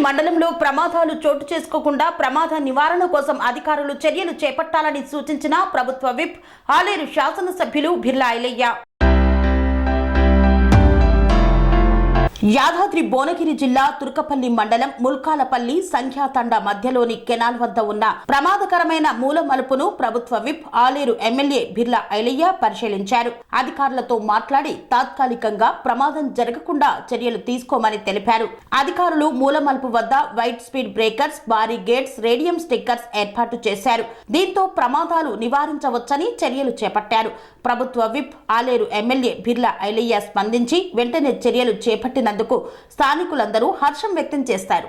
మండలంలో ప్రమాదాలు చోటు చేసుకోకుండా ప్రమాద నివారణ కోసం అధికారులు చర్యలు చేపట్టాలని సూచించిన ప్రభుత్వ విప్ ఆలేరు శాసనసభ్యులు బిర్లా ఐలయ్య యాదాద్రి భువనగిరి జిల్లా తుర్కపల్లి మండలం ముల్కాలపల్లి సంఖ్యాతండ మధ్యలోని కెనాల్ వద్ద ఉన్న ప్రమాదకరమైన మూల మలుపును ప్రభుత్వ విప్ ఆలేరు ఎమ్మెల్యే బిర్లా ఐలయ్య పరిశీలించారు. అధికారులతో మాట్లాడి తాత్కాలికంగా ప్రమాదం జరగకుండా చర్యలు తీసుకోమని తెలిపారు. అధికారులు మూల మలుపు వద్ద వైట్ స్పీడ్ బ్రేకర్స్ భారీ గేట్స్ రేడియం స్టిక్కర్స్ ఏర్పాటు చేశారు. దీంతో ప్రమాదాలు నివారించవచ్చని చర్యలు చేపట్టారు. ప్రభుత్వ విప్ ఆలేరు ఎమ్మెల్యే బిర్లా ఐలయ్య స్పందించి వెంటనే చర్యలు చేపట్టినందుకు స్థానికులందరూ హర్షం వ్యక్తం చేస్తారు.